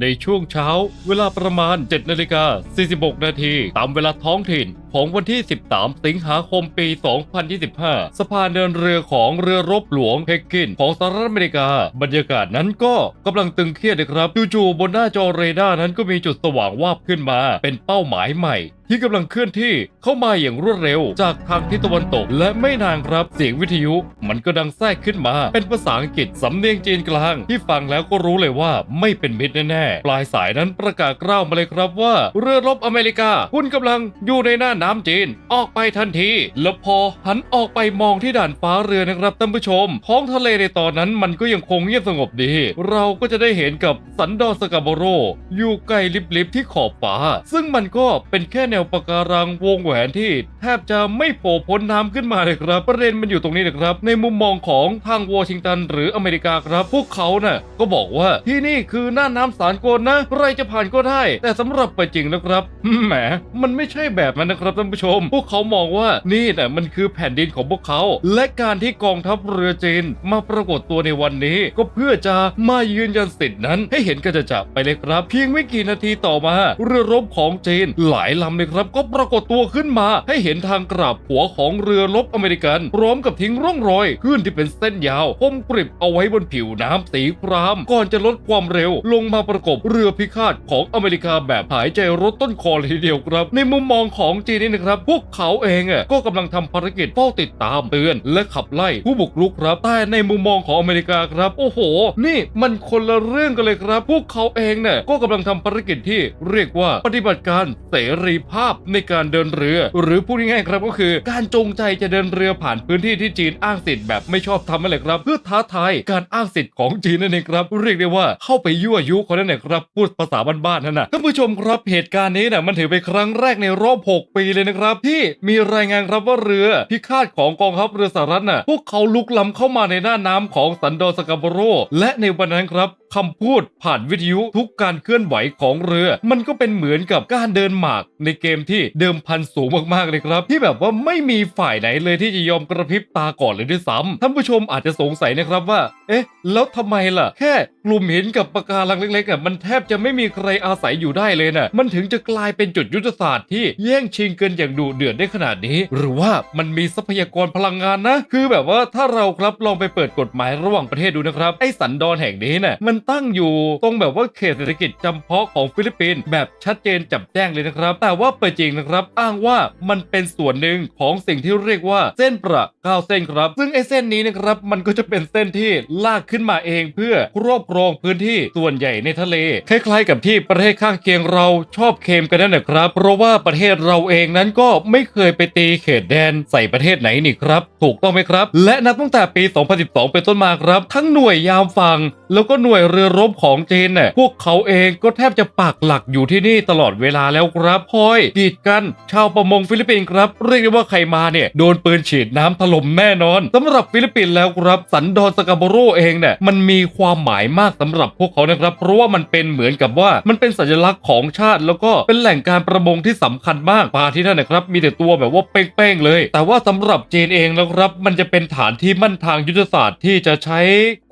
ในช่วงเช้าเวลาประมาณ 7 นาฬิกา 46 นาทีตามเวลาท้องถิ่น ของวันที่ 13 สิงหาคมปี 2025 สะพานเดินเรือของเรือรบหลวงเพกกินของสหรัฐอเมริกา บรรยากาศนั้นก็กำลังตึงเครียดนะครับจู่ๆบนหน้าจอเรดาร์นั้นก็มีจุดสว่างวาบขึ้นมา เป็นเป้าหมายใหม่ที่กำลังเคลื่อนที่เข้ามาอย่างรวดเร็ว จากทางทิศตะวันตก และไม่นานครับเสียงวิทยุ มันก็ดังแทรกขึ้นมา เป็นภาษาอังกฤษสำเนียงจีนกลาง ที่ฟังแล้วก็รู้เลยว่าไม่เป็นมิตรแน่ๆปลายสายนั้นประกาศกล้าวมาเลยครับว่า เรือรบอเมริกา คุณกำลังอยู่ในหน้าน้ำจีน ออกไปทันที แล้วพอหันออกไปมองที่ด่านฟ้าเรือนะครับท่านผู้ชม ท้องทะเลในตอนนั้นมันก็ยังคงเงียบสงบดี เราก็จะได้เห็นกับสันดอนสกาโบโร อยู่ไกลลิบๆที่ขอบฟ้า ซึ่งมันก็เป็นแค่แนวปะการังวงแหวนที่แทบจะไม่โผล่พ้นน้ำขึ้นมาเลยครับ ประเด็นมันอยู่ตรงนี้นะครับ ในมุมมองของทางวอชิงตัน หรืออเมริกาครับ พวกเขาน่ะก็บอกว่าที่นี่คือหน้าน้ำสารกลนะใครจะผ่านก็ได้ แต่สำหรับไปจริงนะครับแหมมันไม่ใช่แบบนั้นนะครับท่านผู้ชม พวกเขามองว่านี่น่ะมันคือแผ่นดินของพวกเขา และการที่กองทัพเรือจีนมาปรากฏตัวในวันนี้ ก็เพื่อจะมายืนยันสิทธินั้น ให้เห็นกันจะๆไปเลยครับ เพียงไม่กี่นาทีต่อมา เรือรบของจีนหลายลำเลยครับ ก็ปรากฏตัวขึ้นมา ให้เห็นทางกราบหัวของเรือรบอเมริกัน พร้อมกับทิ้งร่องรอยคลื่นที่เป็นเส้นยาวคมกริบเอาไว้บนผิวน้ำสีคราม ก่อนจะลดความเร็ว ลงมาประกบเรือพิฆาตของอเมริกาแบบหายใจรถต้นคอเลยทีเดียวครับ ในมุมมองของจีนนี่นะครับพวกเขาเองอะก็กำลังทำภารกิจเฝ้าติดตามเตือน และขับไล่ผู้บุกรุกครับแต่ในมุมมองของอเมริกาครับ โอ้โห นี่มันคนละเรื่องกันเลยครับ พวกเขาเองเนี่ยก็กำลังทำภารกิจที่เรียกว่าปฏิบัติการเสรีภาพในการเดินเรือ หรือพูดง่ายๆครับก็คือ การจงใจจะเดินเรือผ่านพื้นที่ที่จีนอ้างสิทธิ์แบบไม่ชอบทำนั่นแหละครับ เพื่อท้าทายการอ้างสิทธิ์ของจีนนั่นเองครับ เรียกได้ว่าเข้าไปยั่วยุเขานั่นแหละครับพูดภาษาบ้านๆนั่นนะท่านผู้ชมครับเหตุการณ์นี้เนี่ยมันถือเป็นครั้งแรกในรอบ 6 ปีเลยนะครับ ที่มีรายงานครับว่าเรือพิฆาตของกองทัพเรือสหรัฐน่ะพวกเขาลุกล้ำเข้ามาในหน้าน้ำของสันโดสกาโบโร และในวันนั้นครับคำพูดผ่านวิทยุทุกการเคลื่อนไหวของเรือ มันก็เป็นเหมือนกับการเดินหมาก ในเกมที่เดิมพันสูงมากๆเลยครับ ที่แบบว่าไม่มีฝ่ายไหนเลยที่จะยอมกระพริบตาก่อนเลยด้วยซ้ำท่านผู้ชมอาจจะสงสัยนะครับว่า เอ๊ะ แล้วทำไมล่ะ แค่กลุ่มหินกับปะการังเล็กๆอะมันแทบจะไม่มีใครอาศัยอยู่ได้เลยน่ะมันถึงจะกลายเป็นจุดยุทธศาสตร์ที่แย่งชิงกันอย่างดุเดือดได้ขนาดนี้ หรือว่ามันมีทรัพยากรพลังงานนะ คือแบบว่าถ้าเราครับลองไปเปิดกฎหมายระหว่างประเทศดูนะครับ ไอ้สันดอนแห่งนี้น่ะมันตั้งอยู่ตรงแบบว่าเขตเศรษฐกิจจำเพาะของฟิลิปปินส์แบบชัดเจนจับแจ้งเลยนะครับ แต่ว่าเปิดจริงนะครับ อ้างว่ามันเป็นส่วนหนึ่งของสิ่งที่เรียกว่าเส้นประเก้าเส้นครับ ซึ่งไอ้เส้นนี้นะครับมันก็จะเป็นเส้นที่ลากขึ้นมาเองเพื่อครอบครองพื้นที่ส่วนใหญ่ในทะเล คล้ายๆ กับที่ประเทศข้างเคียงเราชอบเคมกันนั่นแหละครับ เพราะว่าประเทศเราเองนั้นก็ไม่เคยไปตีเขตแดนใส่ประเทศไหนนี่ครับ ถูกต้องไหมครับ และนับตั้งแต่ปี 2012 เป็นต้นมาครับ ทั้งหน่วยยามฝั่งแล้วก็หน่วยเรือรบของจีนเนี่ยพวกเขาเองก็แทบจะปักหลักอยู่ที่นี่ตลอดเวลาแล้วครับพอยกีดกัน ชาวประมงฟิลิปปินส์ครับ เรียกได้ว่าใครมาเนี่ยโดนปืนฉีดน้ำถล่มแน่นอนสำหรับฟิลิปปินส์แล้วครับสันดอนสกาโบโรเองเนี่ยมันมีความหมายมากสำหรับพวกเขานะครับ เพราะว่ามันเป็นเหมือนกับว่ามันเป็นสัญลักษณ์ของชาติ แล้วก็เป็นแหล่งการประมงที่สำคัญมากปลาที่นั่นนะครับมีแต่ตัวแบบว่าเป้งๆเลย แต่ว่าสำหรับจีนเองแล้วครับ มันจะเป็นฐานที่มั่นทางยุทธศาสตร์ที่จะใช้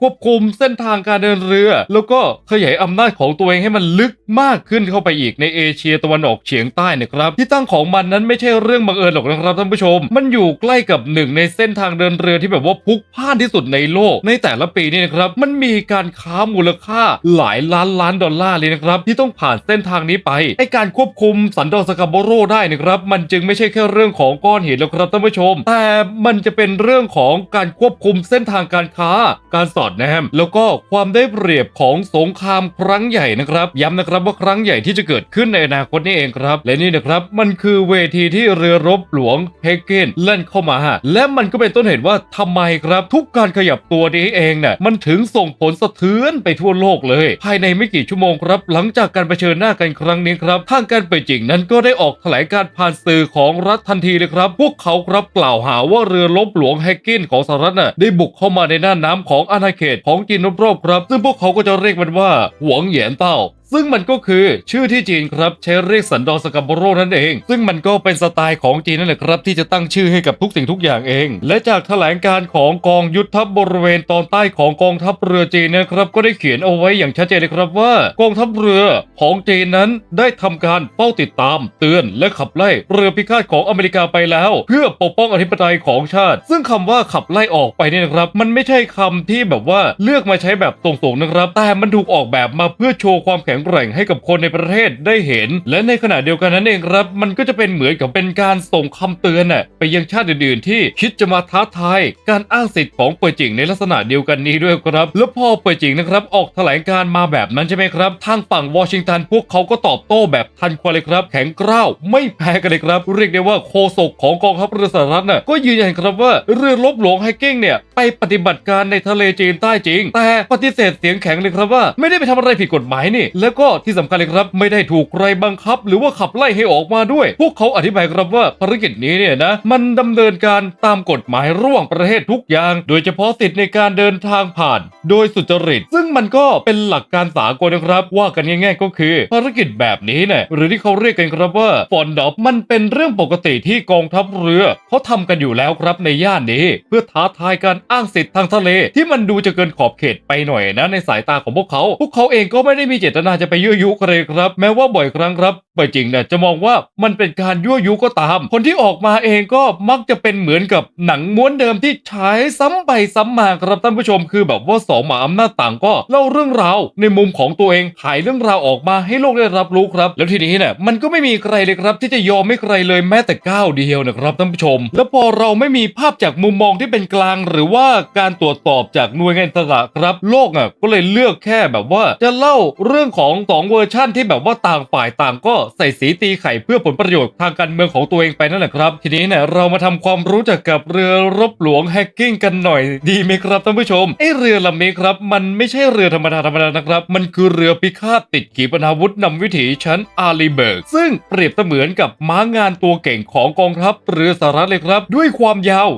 ควบคุมเส้นทางการเดินเรือ แล้วก็ขยายอำนาจของตัวเองให้มันลึกมากขึ้นเข้าไปอีกในเอเชียตะวันออกเฉียงใต้นะครับ ที่ตั้งของมันนั้นไม่ใช่เรื่องบังเอิญหรอกนะครับท่านผู้ชม มันอยู่ใกล้กับหนึ่งในเส้นทางเดินเรือที่แบบว่าพลุกพ่านที่สุดในโลก ในแต่ละปีนี่นะครับ มันมีการค้ามูลค่าหลายล้านล้านดอลลาร์เลยนะครับ ที่ต้องผ่านเส้นทางนี้ไปไอการควบคุมสันดอนสกาโบโรได้นะครับมันจึงไม่ใช่แค่เรื่องของก้อนหินแล้วครับท่านผู้ชม แต่มันจะเป็นเรื่องของการควบคุมเส้นทางการค้า การสอดแนม แล้วก็ความได้เปรียบของสงครามครั้งใหญ่นะครับ ย้ำนะครับว่าครั้งใหญ่ที่จะเกิดขึ้นในอนาคตนี่เองครับ และนี่นะครับมันคือเวทีที่เรือรบหลวงเฮเกนเล่นเข้ามา และมันก็เป็นต้นเหตุว่าทำไมครับ ทุกการขยับตัวนี้เองเนี่ยมันถึงส่งผลสะเทือนไปทั่วโลกเลย ภายในไม่กี่ชั่วโมงครับ หลังจากการเผชิญหน้ากันครั้งนี้ครับทางการเปจิงนั้นก็ได้ออกแถลงการผ่านานสื่อของรัฐทันทีเลยครับ พวกเขาครับกล่าวหาว่าเรือลบหลวงแฮเกนของสหรัฐน่ะได้บุกเข้ามาในน่านน้ำของอาณาเขตของจีนรอบๆครับ ซึ่งพวกเขาก็จะเรียกมันว่าหวงเหยียนเต้า ซึ่งมันก็คือชื่อที่จีนครับใช้เรียกสันดอนสกัมโบโรนั่นเอง ซึ่งมันก็เป็นสไตล์ของจีนนั่นแหละครับ ที่จะตั้งชื่อให้กับทุกสิ่งทุกอย่างเอง และจากแถลงการของกองยุทธบบริเวณตอนใต้ของกองทัพเรือจีนนะครับก็ได้เขียนเอาไว้อย่างชัดเจนเลยครับว่ากองทัพเรือของจีนนั้นได้ทำการเฝ้าติดตาม เตือนและขับไล่เรือพิฆาตของอเมริกาไปแล้ว เพื่อปกป้องอธิปไตยของชาติ ซึ่งคำว่าขับไล่ออกไปเนี่ยนะครับ มันไม่ใช่คำที่แบบว่าเลือกมาใช้แบบตรงๆนะครับ แต่มันถูกออกแบบมาเพื่อโชว์ความแข็งแกร่งให้กับคนในประเทศได้เห็น และในขณะเดียวกันนั้นเองครับมันก็จะเป็นเหมือนกับเป็นการส่งคำเตือนน่ะไปยังชาติอื่นๆ ที่คิดจะมาท้าทายการอ้างสิทธิ์ของเป่ยจิงในลักษณะเดียวกันนี้ด้วยครับ แล้วพอเป่ยจิงนะครับออกแถลงการมาแบบนั้นใช่ไหมครับ ทางฝั่งวอชิงตันพวกเขาก็ตอบโต้แบบทันควันเลยครับ แข็งกร้าวไม่แพ้กันเลยครับ เรียกได้ว่าโคศกของกองทัพเรือสหรัฐน่ะก็ยืนยันครับว่าเรือรบหลวงไฮกิ้งเนี่ยไปปฏิบัติการในทะเลจีนใต้จริง แต่ปฏิเสธเสียงแข็งเลยครับว่า ไม่ได้ไปทำอะไรผิดกฎหมายนี่แล้วก็ที่สำคัญเลยครับไม่ได้ถูกใครบังคับ หรือว่าขับไล่ให้ออกมาด้วย พวกเขาอธิบายครับว่าภารกิจนี้เนี่ยนะมันดำเนินการตามกฎหมายระหว่างประเทศทุกอย่าง โดยเฉพาะสิทธิในการเดินทางผ่าน โดยสุจริต ซึ่งมันก็เป็นหลักการสากลนะครับ ว่ากันง่ายๆก็คือภารกิจแบบนี้เนี่ยหรือที่เขาเรียกกันครับว่าฟอนดอปมันเป็นเรื่องปกติที่กองทัพเรือเขาทำกันอยู่แล้วครับในย่านนี้ เพื่อท้าทายการอ้างสิทธิ์ทางทะเล ที่มันดูจะเกินขอบเขตไปหน่อยนะในสายตาของพวกเขา พวกเขาเองก็ไม่ได้มีเจตนาจะไปยั่วยุใครครับ แม้ว่าบ่อยครั้งครับไปจริงเนี่ยจะมองว่ามันเป็นการยั่วยุก็ตาม คนที่ออกมาเองก็มักจะเป็นเหมือนกับหนังม้วนเดิมที่ฉายซ้ำไปซ้ำมาครับท่านผู้ชมคือแบบว่าสองหมาอำนาจต่างก็เล่าเรื่องราวในมุมของตัวเองถ่ายเรื่องราวออกมาให้โลกได้รับรู้ครับ แล้วทีนี้เนี่ยมันก็ไม่มีใครเลยครับ ที่จะยอมไม่ใครเลยแม้แต่ก้าวเดียวนะครับท่านผู้ชม แล้วพอเราไม่มีภาพจากมุมมองที่เป็นกลาง หรือว่าการตรวจสอบจากหน่วยงานอิสระครับ โลกอะก็เลยเลือกแค่แบบว่าจะเล่าเรื่องของสองเวอร์ชั่นที่แบบว่าต่างฝ่ายต่างก็ใส่สีตีไข่เพื่อผลประโยชน์ทางการเมืองของตัวเองไปนั่นแหละครับ ทีนี้เนี่ยเรามาทำความรู้จักกับเรือรบหลวงแฮกกิ้งกันหน่อยดีไหมครับท่านผู้ชมไอเรือลำนี้ครับ มันไม่ใช่เรือธรรมดาธรรมดานะครับ มันคือเรือพิฆาตติดขีปนาวุธนำวิถีชั้นอารีเบิร์ก ซึ่งเปรียบเสมือนกับม้างานตัวเก่งของกองทัพเรือสหรัฐเลยครับ ด้วยความยาว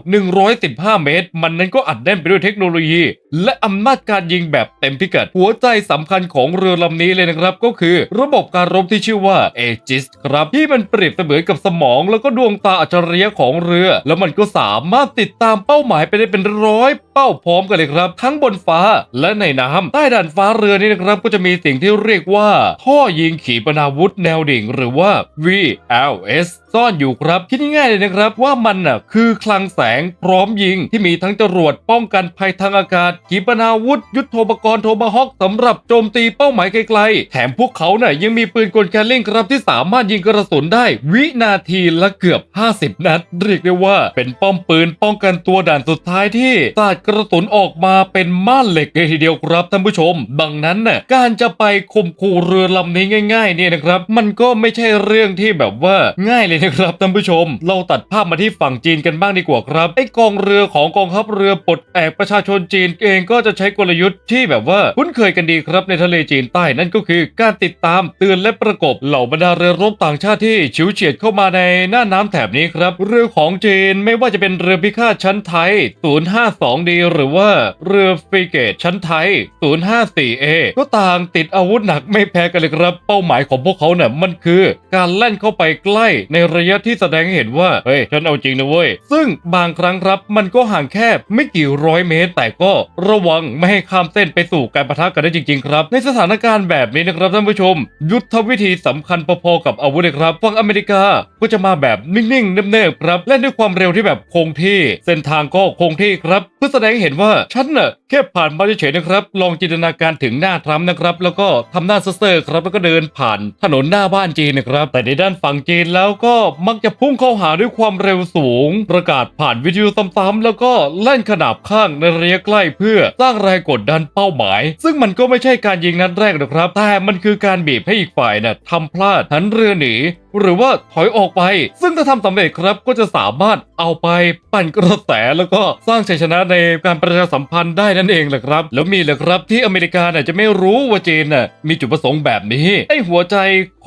115 เมตร มันนั้นก็อัดแน่นไปด้วยเทคโนโลยี และอำนาจการยิงแบบเต็มพิกัดหัวใจสำคัญของเรือลำนี้เลยนะครับก็คือระบบการรบที่ชื่อว่าเอจิสครับที่มันเปรียบเสมือนกับสมองแล้วก็ดวงตาอัจฉริยะของเรือ แล้วมันก็สามารถติดตามเป้าหมายไปได้เป็นร้อยเป้าพร้อมกันเลยครับ ทั้งบนฟ้าและในน้ำใต้ด่านฟ้าเรือนี่นะครับก็จะมีสิ่งที่เรียกว่าท่อยิงขีปนาวุธแนวดิ่ง หรือว่า VLS ซ่อนอยู่ครับ คิดง่ายๆเลยนะครับว่ามันน่ะคือคลังแสงพร้อมยิงที่มีทั้งจรวดป้องกันภัยทางอากาศ ขีปนาวุธ ยุทโธปกรณ์โทมาฮอกสำหรับโจมตีเป้าหมายไกลๆ แถมพวกเขาน่ะยังมีปืนกลแกลลิงครับที่สามารถยิงกระสุนได้ วินาทีละเกือบ 50 นัด เรียกได้ว่าเป็นป้อมปืนป้องกันตัวด่านสุดท้ายที่สาดกระสุนออกมาเป็นม่านเหล็กเลยทีเดียวครับท่านผู้ชม ดังนั้นน่ะการจะไปข่มขู่เรือลำนี้ง่าย ๆ เนี่ยนะครับ มันก็ไม่ใช่เรื่องที่แบบว่าง่ายเลยนะครับท่านผู้ชม เราตัดภาพมาที่ฝั่งจีนกันบ้างดีกว่าครับไอกองเรือของกองทัพเรือปลดแอกประชาชนจีนเองก็จะใช้กลยุทธ์ที่แบบว่าคุ้นเคยกันดีครับในทะเลจีนใต้นั่นก็คือการติดตามเตือนและประกบเหล่าบรรดาเรือรบต่างชาติที่ฉิวเฉียดเข้ามาในหน้าน้ำแถบนี้ครับเรือของจีนไม่ว่าจะเป็นเรือพิฆาตชั้นไทย 052D หรือว่าเรือฟริเกตชั้นไทย 054A ก็ต่างติดอาวุธหนักไม่แพ้กันเลยครับ เป้าหมายของพวกเขาเนี่ยมันคือ การแล่นเข้าไปใกล้ในระยะที่แสดงให้เห็นว่า เฮ้ย ฉันเอาจริงนะเว้ย ซึ่งบางครั้งครับมันก็ห่างแค่ไม่กี่ร้อยเมตร แต่ก็ระวังไม่ให้ข้ามเส้นไปสู่การปะทะกันได้จริง ๆ ครับ ในสถานการณ์แบบนี้นะครับท่านผู้ชม ยุทธวิธีสำคัญพอๆกับอาวุธเลยครับฝั่งอเมริกาก็จะมาแบบนิ่งๆเนิบๆครับเล่นด้วยความเร็วที่แบบคงที่ เส้นทางก็คงที่ครับ เพื่อแสดงให้เห็นว่าฉันน่ะแค่ผ่านมาเฉยๆนะครับ ลองจินตนาการถึงหน้าทรัมป์นะครับ แล้วก็ทำหน้าเซ่อๆครับแล้วก็เดินผ่านถนนหน้าบ้านจีนนะครับ แต่ในด้านฝั่งจีนแล้วก็มักจะพุ่งเข้าหาด้วยความเร็วสูง ประกาศผ่านวิทยุซ้ำๆแล้วก็เล่นขนาบข้างในระยะใกล้เพื่อสร้างแรงกดดันเป้าหมาย ซึ่งมันก็ไม่ใช่การยิงนัดแรกนะครับ แต่มันคือการบีบให้อีกฝ่ายน่ะทำพลาดหันเรือหนี หรือว่าถอยออกไป ซึ่งถ้าทำสำเร็จครับก็จะสามารถเอาไปปั่นกระแสแล้วก็สร้างชัยชนะในการประชาสัมพันธ์ได้นั่นเองแหละครับ แล้วมีเหรอครับที่อเมริกาน่ะจะไม่รู้ว่าจีนน่ะมีจุดประสงค์แบบนี้ไอ้หัวใจ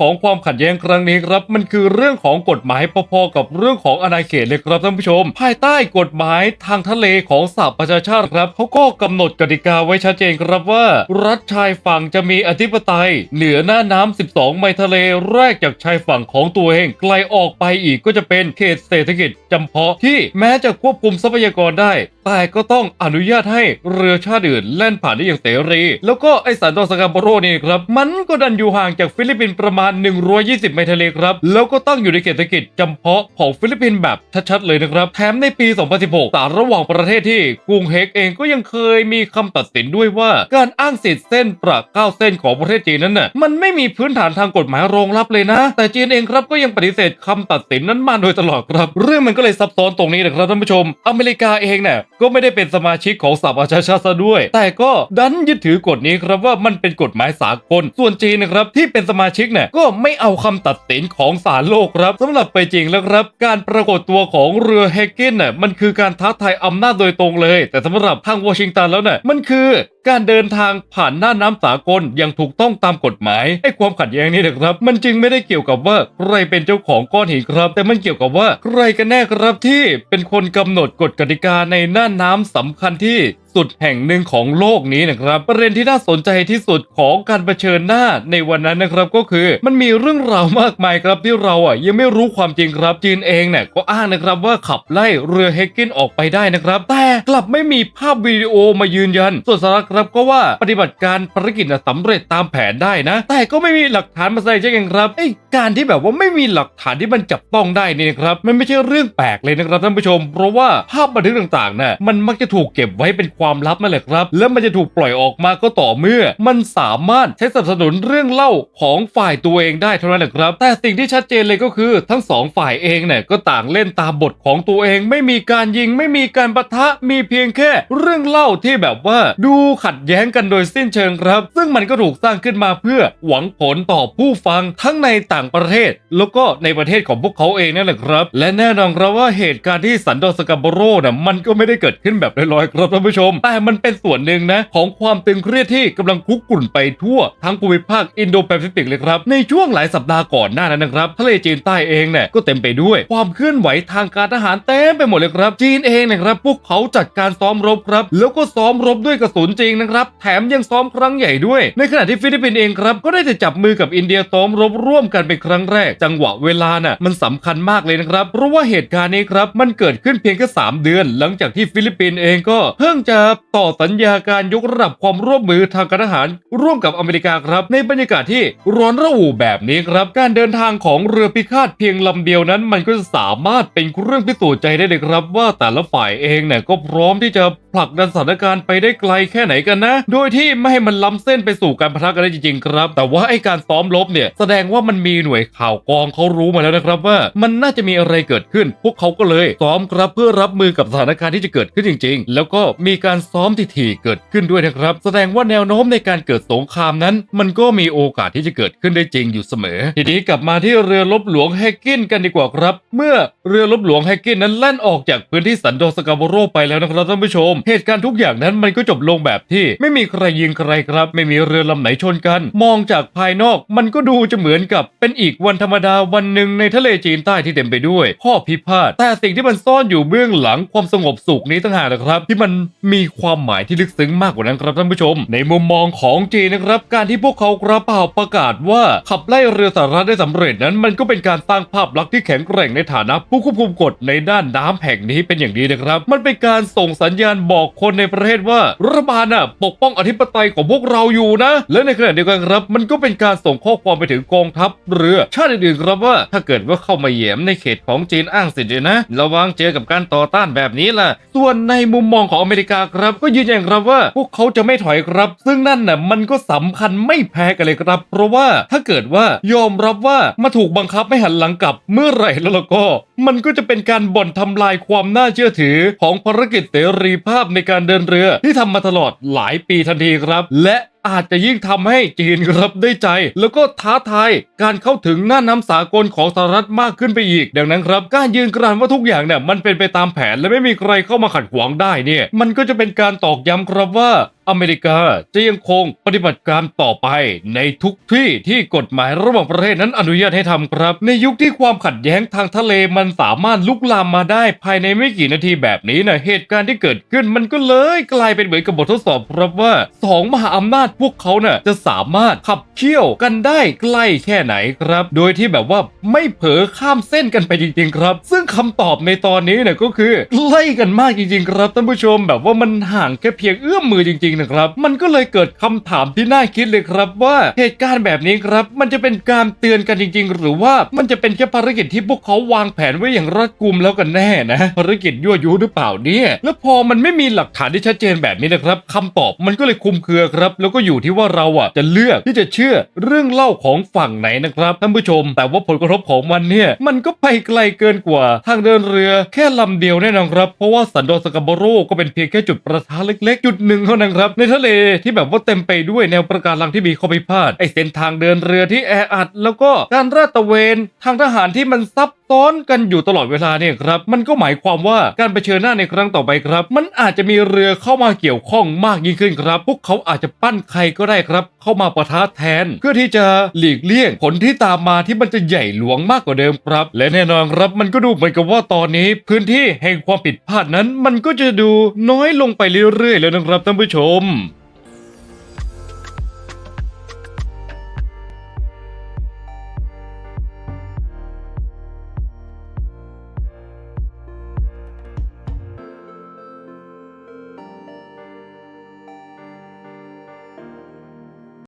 ของความขัดแย้งครั้งนี้ครับมันคือเรื่องของกฎหมายพอๆกับเรื่องของอาณาเขตเลยครับท่านผู้ชม ภายใต้กฎหมายทางทะเลของสหประชาชาติครับเขาก็กำหนดกติกาไว้ชัดเจนครับว่า รัฐชายฝั่งจะมีอธิปไตย เหนือหน้าน้ำ12 ไมล์ทะเลแรกจากชายฝั่งของของตัวเองไกลออกไปอีกก็จะเป็นเขตเศรษฐกิจจำเพาะที่แม้จะควบคุมทรัพยากรได้แต่ก็ต้องอนุญาตให้เรือชาติอื่นแล่นผ่านได้อย่างเสรี แล้วก็ไอสันโดสกาโบโรนี่ครับ มันก็ดันอยู่ห่างจากฟิลิปปินส์ประมาณ 120 ไมล์ทะเลครับ แล้วก็ตั้งอยู่ในเขตเศรษฐกิจจำเพาะของฟิลิปปินส์แบบชัดๆเลยนะครับ แถมในปี 2016ศาลระหว่างประเทศที่กรุงเฮกเองก็ยังเคยมีคำตัดสินด้วยว่าการอ้างสิทธิ์เส้นประก้าเส้นของประเทศจีนนั้นน่ะมันไม่มีพื้นฐานทางกฎหมายรองรับเลยนะ แต่จีนเองครับก็ยังปฏิเสธคำตัดสินนั้นมาโดยตลอดครับ เรื่องมันก็เลยซับซ้อนตรงนี้นะครับท่านผู้ชม อเมริกาเองเนี่ยก็ไม่ได้เป็นสมาชิกของสหประชาชาติซะด้วย แต่ก็ดันยึดถือกฎนี้ครับว่ามันเป็นกฎหมายสากล ส่วนจีนนะครับที่เป็นสมาชิกเนี่ยก็ไม่เอาคำตัดสินของศาลโลกครับสำหรับไปจริงแล้วครับ การปรากฏตัวของเรือเฮเกนน่ะมันคือการท้าทายอำนาจโดยตรงเลย แต่สำหรับทางวอชิงตันแล้วเนี่ยมันคือการเดินทางผ่านหน้าน้ำสากลอย่างถูกต้องตามกฎหมายไอ้ความขัดแย้งนี้นะครับ มันจึงไม่ได้เกี่ยวกับว่าใครเป็นเจ้าของก้อนหินครับ แต่มันเกี่ยวกับว่าใครกันแน่ครับที่เป็นคนกำหนดกฎกติกาในหน้าน้ำสำคัญที่สุดแห่งหนึ่งของโลกนี้นะครับ ประเด็นที่น่าสนใจที่สุดของการเผชิญหน้าในวันนั้นนะครับก็คือมันมีเรื่องราวมากมายครับที่เราอะยังไม่รู้ความจริงครับจีนเองเนี่ยก็อ้างนะครับว่าขับไล่เรือเฮกกินออกไปได้นะครับ แต่กลับไม่มีภาพวิดีโอมายืนยัน ส่วนสหรัฐครับก็ว่าปฏิบัติการภารกิจน่ะสำเร็จตามแผนได้นะ แต่ก็ไม่มีหลักฐานมาแสดงใช่ไหมครับไอ้การที่แบบว่าไม่มีหลักฐานที่มันจับต้องได้นี่นะครับมันไม่ใช่เรื่องแปลกเลยนะครับท่านผู้ชม เพราะว่าภาพบันทึกต่างๆน่ะมันมักจะถูกเก็บไว้เป็นความลับนั่นแหละครับ แล้วมันจะถูกปล่อยออกมาก็ต่อเมื่อ มันสามารถใช้สนับสนุนเรื่องเล่าของฝ่ายตัวเองได้เท่านั้นแหละครับ แต่สิ่งที่ชัดเจนเลยก็คือทั้งสองฝ่ายเองเนี่ยก็ต่างเล่นตามบทของตัวเอง ไม่มีการยิงไม่มีการปะทะมีเพียงแค่ เรื่องเล่าที่แบบว่าดูขัดแย้งกันโดยสิ้นเชิงครับ ซึ่งมันก็ถูกสร้างขึ้นมาเพื่อหวังผลต่อผู้ฟังทั้งในต่างประเทศ แล้วก็ในประเทศของพวกเขาเองนั่นแหละครับ และแน่นอนครับว่าเหตุการณ์ที่สันโดสกาโบโรน่ะมันก็ไม่ได้เกิดขึ้นแบบลอยๆครับท่านผู้ชมแต่มันเป็นส่วนหนึ่งนะ ของความตึงเครียดที่กำลังคุกกุ่นไปทั่วทั้งภูมิภาคอินโดแปซิฟิกเลยครับ ในช่วงหลายสัปดาห์ก่อนหน้านั้นนะครับทะเลจีนใต้เองเนี่ยก็เต็มไปด้วย ความเคลื่อนไหวทางการทหารเต็มไปหมดเลยครับ จีนเองนะครับพวกเขาจัดการซ้อมรบครับ แล้วก็ซ้อมรบด้วยกระสุนจริงนะครับ แถมยังซ้อมครั้งใหญ่ด้วย ในขณะที่ฟิลิปปินส์เองครับก็ได้จะจับมือกับอินเดียซ้อมรบร่วมกันเป็นครั้งแรก จังหวะเวลาน่ะมันสำคัญมากเลยนะครับเพราะว่าเหตุการณ์นี้ครับมันเกิดขึ้นเพียงแค่3เดือน หลังจากที่ฟิลิปปินส์เองก็เพิ่งจะต่อสัญญาการยกระดับความร่วมมือทางการทหาร ร่วมกับอเมริกาครับในบรรยากาศที่ร้อนระอุแบบนี้ครับ การเดินทางของเรือพิฆาตเพียงลำเดียวนั้น มันก็จะสามารถเป็นเรื่องพิสูจน์ใจได้เลยครับ ว่าแต่ละฝ่ายเองเนี่ยก็พร้อมที่จะผลักดันสถานการณ์ไปได้ไกลแค่ไหนกันนะ โดยที่ไม่ให้มันล้ำเส้นไปสู่การปะทะกันได้จริงๆครับ แต่ว่าไอการซ้อมรบเนี่ยแสดงว่ามันมีหน่วยข่าวกองเขารู้มาแล้วนะครับว่ามันน่าจะมีอะไรเกิดขึ้น พวกเขาก็เลยซ้อมครับเพื่อรับมือกับสถานการณ์ที่จะเกิดขึ้นจริง ๆ แล้วก็มีการการซ้อมที่ถี่เกิดขึ้นด้วยนะครับ แสดงว่าแนวโน้มในการเกิดสงครามนั้น มันก็มีโอกาสที่จะเกิดขึ้นได้จริงอยู่เสมอ ทีนี้กลับมาที่เรือลบหลวงแฮกกินกันดีกว่าครับ เมื่อเรือลบหลวงแฮกกินนั้นแล่นออกจากพื้นที่สันโดสกาโบโรไปแล้วนะครับท่านผู้ชม เหตุการณ์ทุกอย่างนั้นมันก็จบลงแบบที่ ไม่มีใครยิงใครครับ ไม่มีเรือลำไหนชนกัน มองจากภายนอก มันก็ดูจะเหมือนกับเป็นอีกวันธรรมดาวันหนึ่งในทะเลจีนใต้ที่เต็มไปด้วย ข้อพิพาทแต่สิ่งที่มันซ่อนอยู่เบื้องหลังความสงบสุขนี้ต่างหากนะครับ ที่มันมีีความหมายที่ลึกซึ้งมากกว่านั้นครับท่านผู้ชม ในมุมมองของจีนนะครับ การที่พวกเขากระเป๋าประกาศว่าขับไล่เรือสหรัฐได้สำเร็จนั้น มันก็เป็นการสร้างภาพลักษณ์ที่แข็งแกร่งในฐานะผู้ควบคุมกฎในด้านน้ำแห่งนี้เป็นอย่างดีนะครับ มันเป็นการส่งสัญญาณบอกคนในประเทศว่ารัฐบาลน่ะปกป้องอธิปไตยของพวกเราอยู่นะ และในขณะเดียวกันครับ มันก็เป็นการส่งข้อความไปถึงกองทัพเรือ ชาติอื่นๆครับว่า ถ้าเกิดว่าเข้ามาเหยียมในเขตของจีนอ้างสิทธิ์นะ ระวังเจอกับการต่อต้านแบบนี้ล่ะ ส่วนในมุมมองของอเมริกาครับ ก็ยืนยันครับว่า พวกเขาจะไม่ถอยครับ ซึ่งนั่นน่ะมันก็สำคัญไม่แพ้กันเลยครับ เพราะว่าถ้าเกิดว่ายอมรับว่ามาถูกบังคับให้หันหลังกลับเมื่อไหร่แล้วก็ มันก็จะเป็นการบ่อนทำลายความน่าเชื่อถือ ของภารกิจเสรีภาพในการเดินเรือ ที่ทำมาตลอดหลายปีทันทีครับ และอาจจะยิ่งทำให้จีนรับได้ใจ แล้วก็ท้าทายการเข้าถึงหน้าน้ำสากลของสหรัฐมากขึ้นไปอีก ดังนั้นครับ การยืนกรานว่าทุกอย่างเนี่ยมันเป็นไปตามแผนและไม่มีใครเข้ามาขัดขวางได้เนี่ย มันก็จะเป็นการตอกย้ำครับว่าอเมริกาจะยังคงปฏิบัติการต่อไปในทุกที่ที่กฎหมายระหว่างประเทศนั้นอนุญาตให้ทำครับ ในยุคที่ความขัดแย้งทางทะเลมันสามารถลุกลามมาได้ภายในไม่กี่นาทีแบบนี้นะเหตุการณ์ที่เกิดขึ้นมันก็เลยกลายเป็นเหมือนกับบททดสอบครับว่าสองมหาอำนาจพวกเขาน่ะจะสามารถขับเคี่ยวกันได้ใกล้แค่ไหนครับ โดยที่แบบว่าไม่เผลอข้ามเส้นกันไปจริงๆครับ ซึ่งคำตอบในตอนนี้เนี่ยก็คือใกล้กันมากจริงๆ ครับท่านผู้ชมแบบว่ามันห่างแค่เพียงเอื้อมมือจริงๆนะครับ มันก็เลยเกิดคำถามที่น่าคิดเลยครับว่าเหตุการณ์แบบนี้ครับ มันจะเป็นการเตือนกันจริง ๆ หรือว่ามันจะเป็นแค่ภารกิจที่พวกเขาวางแผนไว้อย่างรัดกุมแล้วกันแน่นะภารกิจยั่วยุหรือเปล่าเนี่ยแล้วพอมันไม่มีหลักฐานที่ชัดเจนแบบนี้นะครับคำตอบมันก็เลยคลุมเครือครับ แล้วก็อยู่ที่ว่าเราอะจะเลือกที่จะเชื่อเรื่องเล่าของฝั่งไหนนะครับท่านผู้ชม แต่ว่าผลกระทบของมันเนี่ยมันก็ไปไกลเกินกว่า ทางเดินเรือแค่ลำเดียวแน่นอนครับ เพราะว่าสันโดสกาโบโรก็เป็นเพียงแค่จุดประทะเล็กๆ จุดหนึ่งเท่านั้นครับในทะเลที่แบบว่าเต็มไปด้วยแนวประการังที่มีข้อพิพาทไอเส้นทางเดินเรือที่แออัด แล้วก็การราดตระเวนทางทหารที่มันซับ ซ้อนกันอยู่ตลอดเวลาเนี่ยครับ มันก็หมายความว่าการเผชิญหน้าในครั้งต่อไปครับ มันอาจจะมีเรือเข้ามาเกี่ยวข้องมากยิ่งขึ้นครับ พวกเขาอาจจะปั้นใครก็ได้ครับ เข้ามาปะทะแทน เพื่อที่จะหลีกเลี่ยงผลที่ตามมาที่มันจะใหญ่หลวงมากกว่าเดิมครับ และแน่นอนครับมันก็ดูเหมือนกับว่าตอนนี้ พื้นที่แห่งความผิดพลาดนั้น มันก็จะดูน้อยลงไปเรื่อยๆ แล้วนะครับท่านผู้ชม